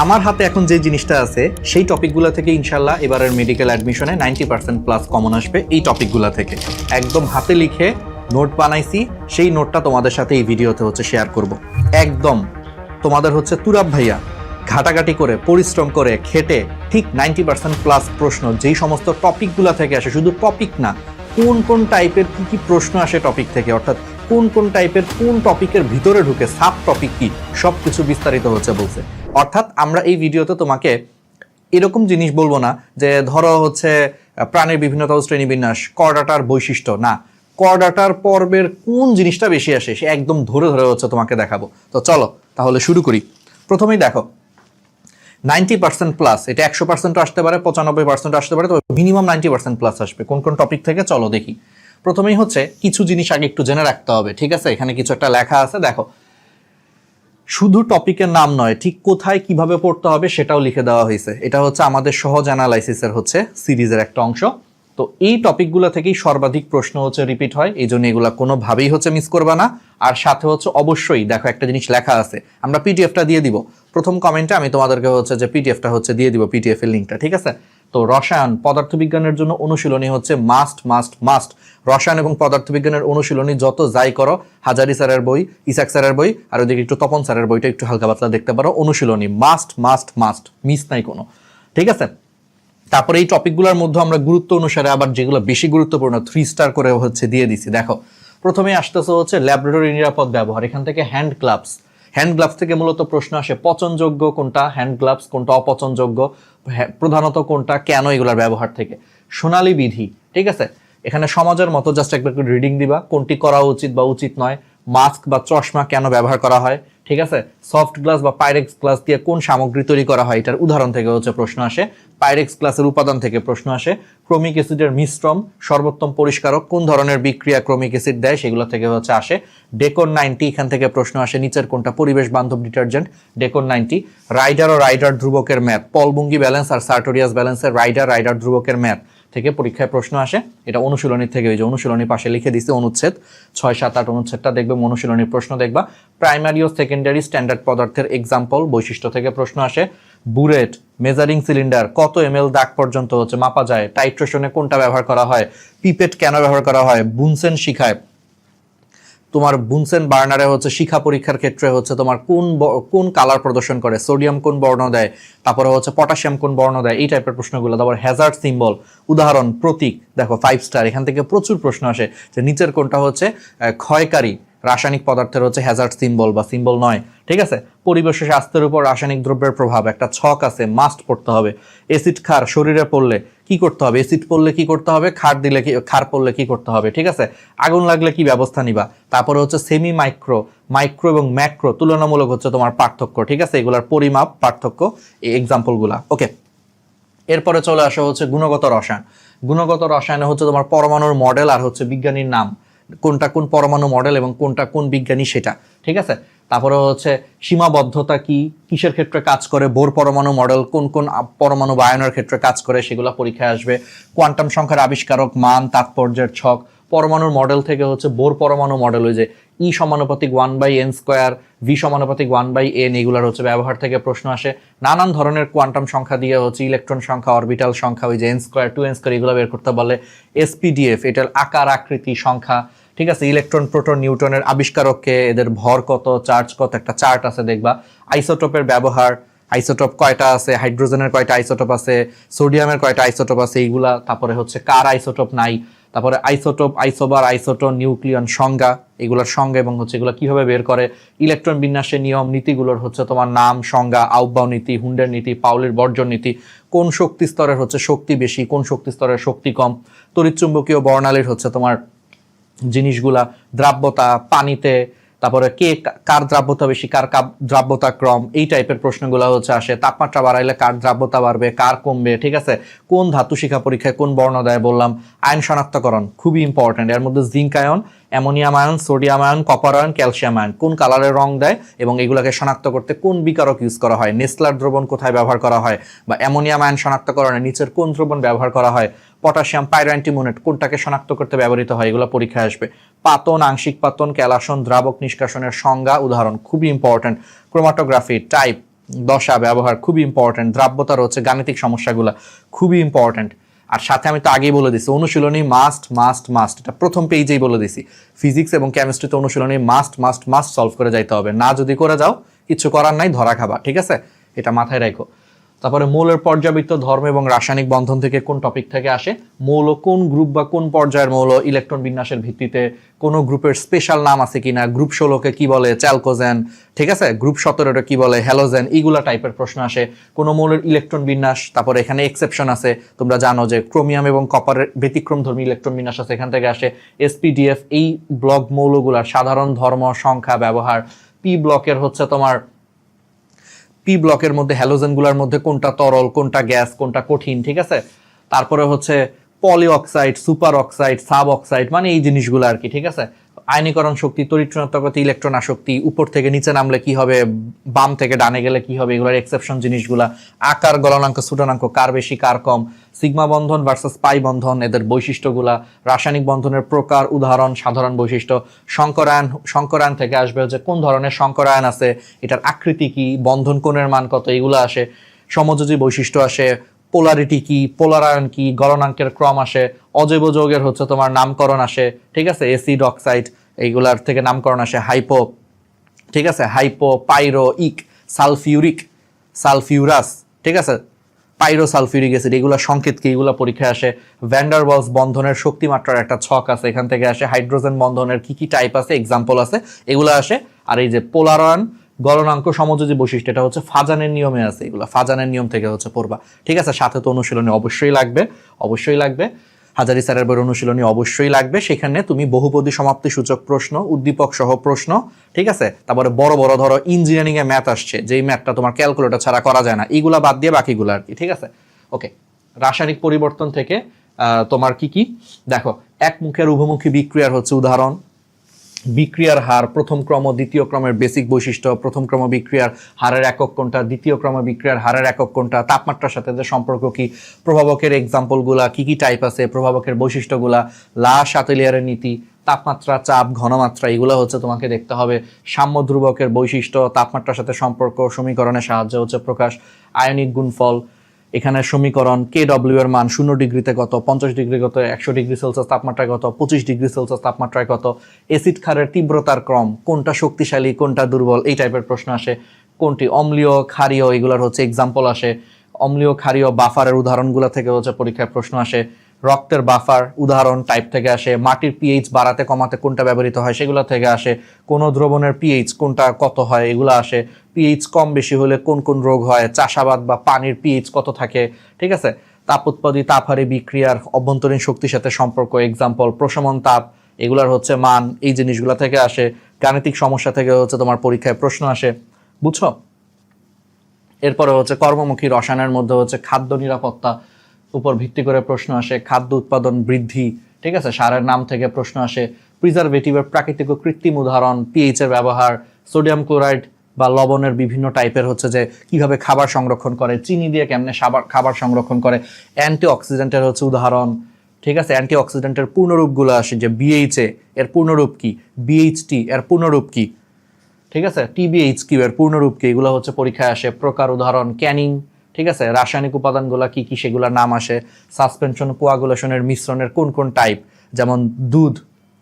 আমার হাতে এখন যে জিনিসটা আছে, সেই টপিকগুলো থেকে ইনশাল্লাহ এবারের মেডিকেল অ্যাডমিশনে নাইনটি পার্সেন্ট প্লাস কমন আসবে এই টপিকগুলো থেকে। একদম হাতে লিখে নোট বানাইছি, সেই নোটটা তোমাদের সাথে এই ভিডিওতে হচ্ছে শেয়ার করব। একদম, তোমাদের হচ্ছে তুরাব ভাইয়া ঘাটাঘাটি করে, পরিশ্রম করে, খেটে ঠিক নাইনটি পার্সেন্ট প্লাস প্রশ্ন, যেই সমস্ত টপিকগুলো থেকে আসে, শুধু টপিক না, কোন কোন টাইপের কি কি প্রশ্ন আসে টপিক থেকে, অর্থাৎ কোন কোন টাইপের কোন টপিকের ভিতরে ঢুকে সাব টপিক কি সব কিছু বিস্তারিত হচ্ছে বলছে। অর্থাৎ আমরা এই ভিডিওতে তোমাকে এরকম জিনিস বলব না যে ধরো হচ্ছে প্রাণীর বিভিন্নতা শ্রেণীবিন্যাস, করডাটার বৈশিষ্ট্য, না। করডাটার পর্বের কোন জিনিসটা বেশি আসে সে একদম ধরে ধরে হচ্ছে তোমাকে দেখাবো। তো চলো, তাহলে শুরু করি। প্রথমেই দেখো নাইনটি পার্সেন্ট প্লাস এটা একশো পার্সেন্ট আসতে পারে, পঁচানব্বই পার্সেন্ট আসতে পারে তো মিনিমাম নাইনটি পার্সেন্ট প্লাস আসবে। কোন কোন টপিক থেকে চলো দেখি। প্রথমেই হচ্ছে, কিছু জিনিস আগে একটু জেনে রাখতে হবে, ঠিক আছে? এখানে কিছু একটা লেখা আছে, দেখো। শুধু টপিকের নাম নয়, ঠিক কোথায় কীভাবে পড়তে হবে সেটাও লিখে দেওয়া হয়েছে। এটা হচ্ছে আমাদের সহজ অ্যানালাইসিসের হচ্ছে সিরিজের একটা অংশ। তো এই টপিকগুলো থেকেই সর্বাধিক প্রশ্ন হচ্ছে, রিপিট হয়। এই জন্য এগুলো কোনোভাবেই হচ্ছে মিস করবে না। আর সাথে হচ্ছে অবশ্যই দেখো একটা জিনিস লেখা আছে। আমরা পিডিএফটা দিয়ে দিব। প্রথম কমেন্টে আমি তোমাদেরকে হচ্ছে যে পিডিএফটা হচ্ছে দিয়ে দিব পিডিএফ এর লিঙ্কটা ঠিক আছে? তো রসায়ন, পদার্থবিজ্ঞানের জন্য অনুশীলনী হচ্ছে মাস্ট মাস্ট মাস্ট। রসায়ন এবং পদার্থবিজ্ঞানের অনুশীলনী যত যাই করো, হাজারি স্যারের বই, ইসাক স্যারের বই, আর ওদিকে একটু তপন স্যারের বইটা একটু হালকা পাতলা দেখতে পারো, অনুশীলনী, মাস্ট মাস্ট মাস্ট, মিস নাই কোনো। ঠিক আছে? তারপরে এই টপিকগুলোর মধ্যে আমরা গুরুত্ব অনুসারে আবার যেগুলো বেশি গুরুত্বপূর্ণ থ্রি স্টার করে হচ্ছে দিয়ে দিছি। দেখো, প্রথমে আসতেছে হচ্ছে ল্যাবরেটরি নিরাপদ ব্যবহার, এখান থেকে হ্যান্ড গ্লাভস হ্যান্ড গ্লাভস থেকে মূলত প্রশ্ন আসে, পচনযোগ্য কোনটা? হ্যান্ড গ্লাভস কোনটা অপচনযোগ্য? প্রধানত কোনটা, কেন এগুলোর ব্যবহার থেকে? সোনালী বিধি, ঠিক আছে? এখানে সমাজের মতো জাস্ট একবার রিডিং দিবা, কোনটি করা উচিত বা উচিত নয় মাস্ক বা চশমা কেন ব্যবহার করা হয় ঠিক আছে? সফট গ্লাস বা পাইরেক্স গ্লাস দিয়ে কোন সামগ্রী তৈরি করা হয়? এটার উদাহরণ থেকে হচ্ছে প্রশ্ন আসে। পাইরেক্স গ্লাসের উপাদান থেকে প্রশ্ন আসে। ক্রমিক অ্যাসিডের মিশ্রণ, সর্বোত্তম পরিষ্কারক, কোন ধরনের বিক্রিয়া ক্রমিক অ্যাসিড দেয়? সেগুলো থেকে হচ্ছে আসে। ডেকন নাইনটি এখান থেকে প্রশ্ন আসে, নিচের কোনটা? পরিবেশ বান্ধব ডিটারজেন্ট ডেকন নাইনটি রাইডার ও রাইডার ধ্রুবকের ম্যাথ পলবুঙ্গি ব্যালেন্স আর সার্টোরিয়াস ব্যালেন্সের রাইডার রাইডার ধ্রুবকের ম্যাথ থেকে পরীক্ষায় প্রশ্ন আসে। এটা অনুশীলনী থেকে ওই যে অনুশীলনী পাশে লিখে দিছে অনুচ্ছেদ। ছয়, সাত, আট অনুচ্ছেদটা দেখবে, অনুশীলনীর প্রশ্ন দেখবা। প্রাইমারি ও সেকেন্ডারি স্ট্যান্ডার্ড পদার্থের এক্সাম্পল বৈশিষ্ট্য থেকে প্রশ্ন আসে। বুরেট মেজারিং সিলিন্ডার কত এম এল দাগ পর্যন্ত হচ্ছে, মাপা যায়। টাইট্রেশনে কোনটা ব্যবহার করা হয়? পিপেট কেন ব্যবহার করা হয়? বুনসেন শিখায়। তোমার বুনসেন বার্নারে হচ্ছে শিখা পরীক্ষার ক্ষেত্রে হচ্ছে তোমার কোন কোন কালার প্রদর্শন করে? সোডিয়াম কোন বর্ণ দেয়? তারপরে হচ্ছে পটাশিয়াম কোন বর্ণ দেয়? এই টাইপের প্রশ্নগুলো। তারপর হ্যাজার্ড সিম্বল উদাহরণ, প্রতীক। দেখো ফাইভ স্টার এখান থেকে প্রচুর প্রশ্ন আসে। যে নিচের কোনটা হচ্ছে ক্ষয়কারী। রাসায়নিক পদার্থের হচ্ছে হ্যাজার্ড সিম্বল বা সিম্বল নয়, ঠিক আছে? পরিবেশ স্বাস্থ্যের উপর রাসায়নিক দ্রব্যের প্রভাব, একটা ছক আছে মাস্ট পড়তে হবে। এসিড খার শরীরে পড়লে কি করতে হবে? এসিড পড়লে কি করতে হবে? খার দিলে কি খার পড়লে কি করতে হবে, ঠিক আছে? আগুন লাগলে কি ব্যবস্থা নিবা? তারপরে হচ্ছে সেমি মাইক্রো মাইক্রো এবং ম্যাক্রো তুলনামূলক হচ্ছে তোমার পার্থক্য, ঠিক আছে? এগুলার পরিমাপ, পার্থক্য, এই এক্সাম্পলগুলা ওকে এরপরে চলে আসা হচ্ছে গুণগত রসায়ন। গুণগত রসায়নে হচ্ছে তোমার পরমাণুর মডেল আর হচ্ছে বিজ্ঞানীর নাম। কোনটা কোন পরমাণু মডেল এবং কোনটা কোন বিজ্ঞানী সেটা, ঠিক আছে? তারপরে হচ্ছে সীমাবদ্ধতা কি, কিসের ক্ষেত্রে কাজ করে, বোর পরমাণু মডেল, কোন কোন পরমাণু বায়নের ক্ষেত্রে কাজ করে, সেগুলো পরীক্ষায় আসবে। কোয়ান্টাম সংখ্যার আবিষ্কারক, মান, তাৎপর্যের ছক, পরমাণুর মডেল থেকে হচ্ছে বোর পরমাণু মডেল, ওই যে ই সমানুপাতিক one by N square V সমানুপাতিক ওয়ান বাই এন এগুলোর হচ্ছে ব্যবহার থেকে প্রশ্ন আসে। নানান ধরনের কোয়ান্টাম সংখ্যা দিয়ে হচ্ছে ইলেকট্রন সংখ্যা অরবিটাল সংখ্যা, ওই যে N square two N square এগুলো বের করতে বলে এসপিডিএফ এটার আকার, আকৃতি, সংখ্যা ঠিক আছে, ইলেকট্রন, প্রোটন, নিউটনের আবিষ্কারককে এদের ভর কত, চার্জ কত, একটা চার্ট আছে দেখবা। আইসোটোপের ব্যবহার, আইসোটোপ কয়টা আছে, হাইড্রোজেনের কয়টা আইসোটোপ আছে, সোডিয়ামের কয়টা আইসোটোপ আছে, এইগুলা, তারপরে হচ্ছে কার আইসোটোপ নাই, তারপরে আইসোটোপ, আইসোবার আইসোটোন, নিউক্লিয়ন সংজ্ঞা, এগুলোর সংজ্ঞা এবং হচ্ছে এগুলো কীভাবে বের করে, ইলেকট্রন বিন্যাসের নিয়ম নীতিগুলোর হচ্ছে তোমার নাম, সংজ্ঞা আউবাও নীতি, হুন্ডের নীতি, পাউলির বর্জন নীতি, কোন শক্তি স্তরের হচ্ছে শক্তি বেশি, কোন শক্তি স্তরের শক্তি কম, তড়িৎচুম্বকীয় বর্ণালীর হচ্ছে তোমার জিনিসগুলা, দ্রাব্যতা, পানিতে, তারপরে কে কার দ্রাব্যতা বেশি, কার দ্রাব্যতা ক্রম এই টাইপের প্রশ্নগুলো হচ্ছে আসে। তাপমাত্রা বাড়াইলে কার দ্রাব্যতা বাড়বে, কার কমবে, ঠিক আছে? কোন ধাতু শিখা পরীক্ষায় কোন বর্ণ দেয় বললাম। আয়ন শনাক্তকরণ, খুবই ইম্পর্ট্যান্ট এর মধ্যে zinc ion, ammonium ion, sodium ion, copper ion, calcium ion. কোন কালারের রং দেয় এবং এগুলোকে শনাক্ত করতে কোন বিকারক ইউজ করা হয়? নেসলার দ্রবণ কোথায় ব্যবহার করা হয়? বা অ্যামোনিয়াম আয়ন শনাক্তকরণে নিচের কোন দ্রবণ ব্যবহার করা হয়? পটাশিয়াম পাইরোঅ্যান্টিমোনেট কোনটাকে শনাক্ত করতে ব্যবহৃত হয়, এগুলো পরীক্ষায় আসবে। পাতন, আংশিক পাতন, ক্যালাসন, দ্রাবক নিষ্কাশনের সংজ্ঞা, উদাহরণ খুবই ইম্পর্টেন্ট ক্রোমাটোগ্রাফি, টাইপ, দশা ব্যবহার খুবই ইম্পর্ট্যান্ট দ্রাব্যতার হচ্ছে গাণিতিক সমস্যাগুলো খুবই ইম্পর্ট্যান্ট আর সাথে আমি তো আগেই বলে দিছি, অনুশীলনী মাস্ট মাস্ট মাস্ট এটা প্রথম পেজেই বলে দিছি। ফিজিক্স এবং কেমিস্ট্রিতে অনুশীলনী মাস্ট মাস্ট মাস্ট সলভ করে যাইতে হবে। না যদি করে যাও, কিছু করার নাই, ধরা খাবা, ঠিক আছে? এটা মাথায় রাখো। তারপরে মৌলের পর্যাবৃত্ত ধর্ম এবং রাসায়নিক বন্ধন থেকে কোন টপিক থেকে আসে? মৌল কোন গ্রুপ বা কোন পর্যায়ের মৌল? ইলেকট্রন বিন্যাসের ভিত্তিতে কোন গ্রুপের স্পেশাল নাম আছে কিনা? গ্রুপ ষোলোকে কি বলে? চ্যালকোজেন ঠিক আছে? গ্রুপ সতেরোটা কি বলে? হ্যালোজেন এইগুলা টাইপের প্রশ্ন আসে। কোন মৌলের ইলেকট্রন বিন্যাস, তারপরে এখানে এক্সেপশন আছে। তোমরা জানো যে ক্রোমিয়াম এবং কপারের ব্যতিক্রম ধর্মী ইলেকট্রন বিন্যাস আছে, এখান থেকে আসে। এসপিডিএফ এই ব্লক মৌলগুলার সাধারণ ধর্ম, সংখ্যা, ব্যবহার। পি ব্লকের হচ্ছে তোমার পি ব্লকের মধ্যে হ্যালোজেনগুলোর মধ্যে কোনটা তরল, কোনটা গ্যাস কোনটা কঠিন, ঠিক আছে? তারপরে হচ্ছে poly oxide super oxide sub oxide মানে এই জিনিসগুলো আর কি, ঠিক আছে? আয়নীকরণ শক্তি, তড়িৎ ইলেকট্রন আসক্তি, উপর থেকে নিচে নামলে কি হবে, বাম থেকে ডানে গেলে কি হবে, এগুলোর এক্সেপশন জিনিসগুলা। আকার, গলনাঙ্ক সুটানাঙ্ক কার বেশি, কার কম, সিগমা বন্ধন ভার্সাস পাই বন্ধন, এদের বৈশিষ্ট্যগুলা, রাসায়নিক বন্ধনের প্রকার উদাহরণ, সাধারণ বৈশিষ্ট্য সংকরায়ন সংকরায়ন থেকে আসবে হচ্ছে কোন ধরনের সংকরায়ন আছে, এটার আকৃতি কি, বন্ধন কোণের মান কত, এগুলো আসে, সমযোজী বৈশিষ্ট্য আসে পোলারিটি কি পোলারায়ন কি, গলনাঙ্কের ক্রম আসে, অজৈব যৌগের হচ্ছে তোমার নামকরণ আসে, ঠিক আছে? এসিড অক্সাইড এইগুলার থেকে নামকরণ আসে হাইপো ঠিক আছে? হাইপো পাইরো ইক সালফিউরিক সালফিউরাস ঠিক আছে? পাইরো সালফিউরিক অ্যাসিড এগুলো সংকেত কি? এগুলো পরীক্ষায় আসে। ভ্যান্ডারবলস বন্ধনের শক্তিমাত্রার একটা ছক আছে, এখান থেকে আসে। হাইড্রোজেন বন্ধনের কি কি টাইপ আছে? এক্সাম্পল আছে, এগুলো আসে। আর এই যে পোলারয়ন গলনাঙ্ক সমযোজী বৈশিষ্ট্য, এটা হচ্ছে ফাজানের নিয়মে আছে এগুলো। ফাজানের নিয়ম থেকে হচ্ছে পড়বা। ঠিক আছে, সাথে তো অনুশীলনী অবশ্যই লাগবে অবশ্যই লাগবে। হাজারি স্যারের বই অনুশীলনী অবশ্যই লাগবে। সেখানে তুমি বহুপদী সমাপ্তি সূচক প্রশ্ন, উদ্দীপক সহ প্রশ্ন, ঠিক আছে? তারপরে বড় বড় ধরো ইঞ্জিনিয়ারিং এ ম্যাথ আসছে, যেই ম্যাথটা তোমার ক্যালকুলেটর ছাড়া করা যায় না এইগুলা বাদ দিয়ে বাকিগুলো আর কি, ঠিক আছে? ওকে রাসায়নিক পরিবর্তন থেকে তোমার কি কি? দেখো এক মুখের উভমুখী বিক্রিয়ার হচ্ছে উদাহরণ বিক্রিয়ার হার, প্রথম ক্রম দ্বিতীয় ক্রমের বেসিক বৈশিষ্ট্য, প্রথম ক্রম বিক্রিয়ার হারের একক কোনটা, দ্বিতীয় ক্রম বিক্রিয়ার হারের একক কোনটা, তাপমাত্রার সাথে যে সম্পর্ক কি, প্রভাবকের এক্সাম্পলগুলা কি কি টাইপ আছে, প্রভাবকের বৈশিষ্ট্যগুলা, লা সাতেলিয়ারের নীতি, তাপমাত্রা, চাপ, ঘনমাত্রা, এগুলো হচ্ছে তোমাকে দেখতে হবে। সাম্য ধ্রুবকের বৈশিষ্ট্য, তাপমাত্রার সাথে সম্পর্ক, সমীকরণের সাহায্যে হচ্ছে প্রকাশ, আয়নিক গুণফল এখানে সমীকরণ কে ডব্লিউ এর মান শূন্য ডিগ্রিতে কত? পঞ্চাশ ডিগ্রি কত? একশো ডিগ্রি সেলসিয়াস তাপমাত্রায় কত? পঁচিশ ডিগ্রি সেলসিয়াস তাপমাত্রায় কত? এসিড ক্ষারের তীব্রতার ক্রম, কোনটা শক্তিশালী, কোনটা দুর্বল? এই টাইপের প্রশ্ন আসে। কোনটি অম্লীয়, ক্ষারীয়, এগুলোর হচ্ছে এক্সাম্পল আসে। অম্লীয়, ক্ষারীয় বাফারের উদাহরণগুলো থেকে হচ্ছে পরীক্ষায় প্রশ্ন আসে। রক্তের বাফার উদাহরণ টাইপ থেকে আসে, মাটির পিএইচ বাড়াতে কমাতে কোনটা ব্যবহৃত হয় সেগুলো থেকে আসে, কোনো দ্রবণের পিএইচ কোনটা কত হয় এগুলো আসে পিএইচ কম বেশি হলে কোন কোন রোগ হয়, চাষাবাদ বা পানির পিএইচ কত থাকে, ঠিক আছে? তাপ উৎপাদী তাপহারী বিক্রিয়ার অভ্যন্তরীণ শক্তির সাথে সম্পর্ক এক্সাম্পল প্রশমন তাপ, এগুলার হচ্ছে মান, এই জিনিসগুলো থেকে আসে, গাণিতিক সমস্যা থেকে হচ্ছে তোমার পরীক্ষায় প্রশ্ন আসে, বুঝছ? এরপরে হচ্ছে কর্মমুখী রসায়নের মধ্যে হচ্ছে খাদ্য নিরাপত্তা উপর ভিত্তি করে প্রশ্ন আসে, খাদ্য উৎপাদন বৃদ্ধি, ঠিক আছে? সারের নাম থেকে প্রশ্ন আসে প্রিজারভেটিভের প্রাকৃতিক ও কৃত্রিম উদাহরণ পিএইচ এর ব্যবহার সোডিয়াম ক্লোরাইড বা লবণের বিভিন্ন টাইপের হচ্ছে যে কীভাবে খাবার সংরক্ষণ করে, চিনি দিয়ে কেমনে সাবার খাবার সংরক্ষণ করে অ্যান্টি অক্সিডেন্টের হচ্ছে উদাহরণ, ঠিক আছে? অ্যান্টি অক্সিডেন্টের পূর্ণরূপগুলো আসে যে বিএইচএ এর পূর্ণরূপ কি? বিএইচটি এর পূর্ণরূপ কি? ঠিক আছে? টিবিএইচ কিউ এর পূর্ণরূপ কি? এগুলো হচ্ছে পরীক্ষায় আসে, প্রকার উদাহরণ ক্যানিং ঠিক আছে? রাসায়নিক উপাদানগুলো কি কি সেগুলোর নাম আসে? সাসপেনশন কোয়াগুলেশনের মিশ্রণের কোন কোন টাইপ যেমন দুধ,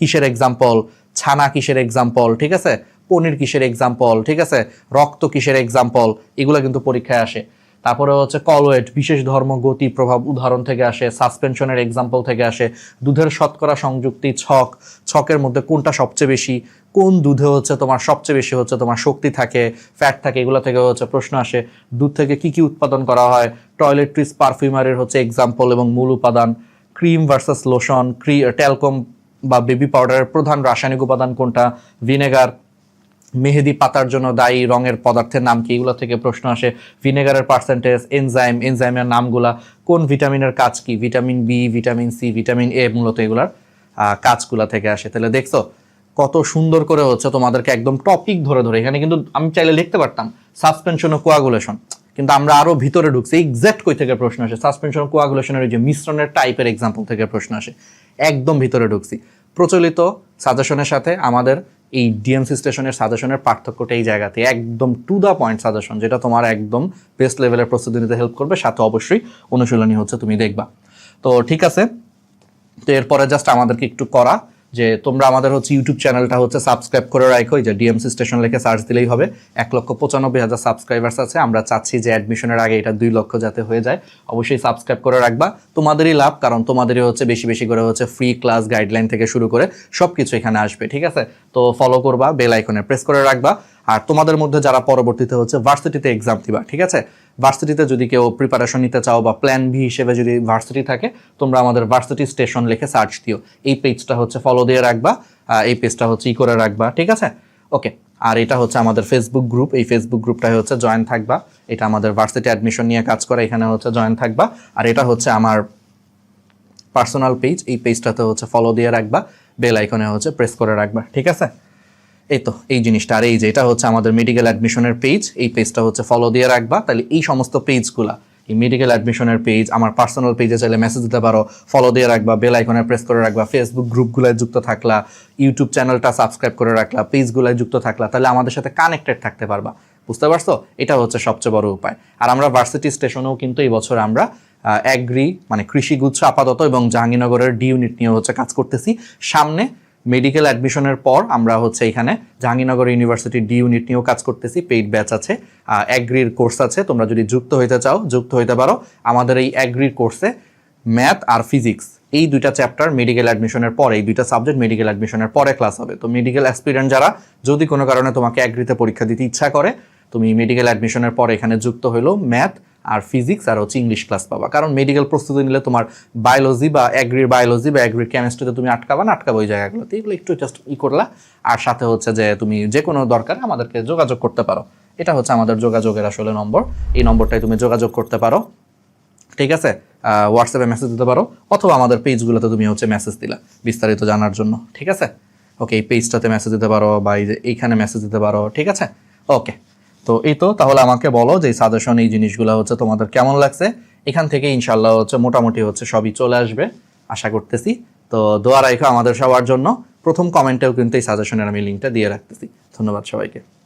কিসের এক্সাম্পল ছানা কিসের এক্সাম্পল ঠিক আছে? পনির কিসের এক্সাম্পল ঠিক আছে? রক্ত কিসের এক্সাম্পল এগুলো কিন্তু পরীক্ষায় আসে। তারপরে হচ্ছে কলওয়েট বিশেষ ধর্ম, গতি, প্রভাব, উদাহরণ থেকে আসে সাসপেনশনের এক্সাম্পল থেকে আসে, দুধের শতকরা সংযুক্তি, ছক, ছকের মধ্যে কোনটা সবচেয়ে বেশি, কোন দুধে হচ্ছে তোমার সবচেয়ে বেশি হচ্ছে তোমার শক্তি থাকে ফ্যাট থাকে, এগুলো থেকে হচ্ছে প্রশ্ন আসে। দুধ থেকে কি কি উৎপাদন করা হয়? টয়লেট্রিস পারফিউমারের হচ্ছে এক্সাম্পল এবং মূল উপাদান। ক্রিম ভার্সাস লোশন ক্রি ট্যালকম বা বেবি পাউডারের প্রধান রাসায়নিক উপাদান কোনটা? ভিনেগার মেহেদি পাতার জন্য দায়ী, রঙের পদার্থের নাম কি? এগুলো থেকে প্রশ্ন আসে। ভিনেগারের পার্সেন্টেজ এনজাইম এনজাইমের নামগুলা কোন ভিটামিনের কাজ কি? Vitamin B vitamin C vitamin A মূলত এগুলার কাজগুলা থেকে আসে। তাহলে দেখছ, কত সুন্দর করে হচ্ছে তোমাদেরকে একদম টপিক ধরে ধরে। এখানে কিন্তু আমি চাইলে লিখতে পারতাম সাসপেনশন ও কোয়াগুলেশন কিন্তু আমরা আরও ভিতরে ঢুকছি এক্সাক্ট কই থেকে প্রশ্ন আসে? সাসপেনশন ও কোয়াগুলেশনের যে মিশ্রণের টাইপের এক্সাম্পল থেকে প্রশ্ন আসে। একদম ভিতরে ঢুকছি। প্রচলিত সাজেশনের সাথে আমাদের এই ডিএমসি স্টেশনের সাজেশনের পার্থক্যটা এই জায়গাতে একদম টু দ্য পয়েন্ট সাজেশন যেটা তোমার একদম বেস্ট লেভেলের প্রস্তুতি নিতে হেল্প করবে, সাথে অবশ্যই অনুশীলনী হচ্ছে তুমি দেখবা। তো ঠিক আছে, তো এরপরে জাস্ট আমাদেরকে একটু করা যে তোমরা আমাদের হচ্ছে ইউটিউব চ্যানেলটা হচ্ছে সাবস্ক্রাইব করে রাখো। যে ডিএমসি স্টেশন লিখে সার্চ দিলেই হবে। এক লক্ষ পঁচানব্বই হাজার সাবস্ক্রাইবার্স আছে। আমরা চাচ্ছি যে অ্যাডমিশনের আগে এটা দুই লক্ষ যাতে হয়ে যায়। অবশ্যই সাবস্ক্রাইব করে রাখবা। তোমাদেরই লাভ, কারণ তোমাদেরই হচ্ছে বেশি বেশি করে হচ্ছে ফ্রি ক্লাস গাইডলাইন থেকে শুরু করে সব কিছু এখানে আসবে, ঠিক আছে? তো ফলো করবা বেল আইকনে প্রেস করে রাখবা। আর তোমাদের মধ্যে যারা পরবর্তীতে হচ্ছে ভার্সিটিতে এক্সাম দিবা, ঠিক আছে? ভার্সিটিতে যদি কেউ প্রিপারেশন নিতে চাও বা প্ল্যান বি হিসেবে যদি ভার্সিটি থাকে, তোমরা আমাদের ভার্সিটি স্টেশন লিখে সার্চ দিও। এই পেজটা হচ্ছে ফলো দিয়ে রাখবা এই পেজটা হচ্ছে ই করে রাখবা, ঠিক আছে? ওকে আর এটা হচ্ছে আমাদের ফেসবুক গ্রুপ এই ফেসবুক গ্রুপটায় হচ্ছে জয়েন থাকবা। এটা আমাদের ভার্সিটি অ্যাডমিশন নিয়ে কাজ করে, এখানে হচ্ছে জয়েন থাকবা। আর এটা হচ্ছে আমার পার্সোনাল পেজ এই পেজটাতে হচ্ছে ফলো দিয়ে রাখবা। বেল আইকনে হচ্ছে প্রেস করে রাখবা, ঠিক আছে? এই তো এই জিনিসটা। আর এই যে, এটা হচ্ছে আমাদের মেডিকেল অ্যাডমিশনের পেজ এই পেজটা হচ্ছে ফলো দিয়ে রাখবা। তাহলে এই সমস্ত পেজগুলা এই মেডিকেল অ্যাডমিশনের পেজ আমার পার্সোনাল পেজে চাইলে মেসেজ দিতে পারো ফলো দিয়ে রাখবা বেল আইকনে প্রেস করে রাখবা ফেসবুক গ্রুপগুলোয় যুক্ত থাকলা ইউটিউব চ্যানেলটা সাবস্ক্রাইব করে রাখলা পেজগুলোয় যুক্ত থাকলা, তাহলে আমাদের সাথে কানেক্টেড থাকতে পারবা। বুঝতে পারছ? এটা হচ্ছে সবচেয়ে বড় উপায়। আর আমরা ভার্সিটি স্টেশনেও কিন্তু এই বছর আমরা অ্যাগ্রি মানে কৃষিগুচ্ছ আপাতত এবং জাহাঙ্গীরনগরের ডি ইউনিট নিয়ে হচ্ছে কাজ করতেছি। সামনে মেডিকেল অ্যাডমিশনের পর আমরা হচ্ছে এখানে জাহাঙ্গীরনগর ইউনিভার্সিটি ডি ইউনিট নিয়েও কাজ করতেছি পেইড ব্যাচ আছে অ্যাগ্রির কোর্স আছে। তোমরা যদি যুক্ত হইতে চাও, যুক্ত হইতে পারো। আমাদের এই অ্যাগ্রির কোর্সে ম্যাথ আর ফিজিক্স এই দুইটা চ্যাপ্টার মেডিকেল অ্যাডমিশনের পরে, এই দুইটা সাবজেক্ট মেডিকেল অ্যাডমিশনের পরে ক্লাস হবে। তো মেডিকেল অ্যাসপিরেন্ট যারা, যদি কোনো কারণে তোমাকে অ্যাগ্রিতে পরীক্ষা দিতে ইচ্ছা করে, তুমি মেডিকেল অ্যাডমিশনের পর এখানে যুক্ত হইল ম্যাথ আর ফিজিক্স আর হচ্ছে ইংলিশ ক্লাস পাবা। কারণ মেডিকেল প্রস্তুতি নিলে তোমার বায়োলজি বা অ্যাগ্রির বায়োলজি বা অ্যাগ্রির কেমিস্ট্রিতে তুমি আটকাবা, না আটকাবা ওই জায়গাগুলোতে। এগুলো একটু জাস্ট ই করলা। আর সাথে হচ্ছে যে তুমি যে কোনো দরকারে আমাদেরকে যোগাযোগ করতে পারো। এটা হচ্ছে আমাদের যোগাযোগের আসলে নম্বর। এই নম্বরটায় তুমি যোগাযোগ করতে পারো। ঠিক আছে? হোয়াটসঅ্যাপে মেসেজ দিতে পারো। অথবা আমাদের পেজগুলোতে তুমি হচ্ছে মেসেজ দিলা বিস্তারিত জানার জন্য। ঠিক আছে? ওকে এই পেজটাতে মেসেজ দিতে পারো বা এইখানে মেসেজ দিতে পারো। ঠিক আছে? ওকে তো এই তো, তাহলে আমাকে বলো যে সাজেশন এই জিনিসগুলো হচ্ছে তোমাদের কেমন লাগছে? এখান থেকে ইনশাল্লাহ হচ্ছে মোটামুটি হচ্ছে সবই চলে আসবে, আশা করতেছি। তো দোয়া রাখো আমাদের সবার জন্য। প্রথম কমেন্টেও কিন্তু এই সাজেশনের আমি লিঙ্কটা দিয়ে রাখতেছি। ধন্যবাদ সবাইকে।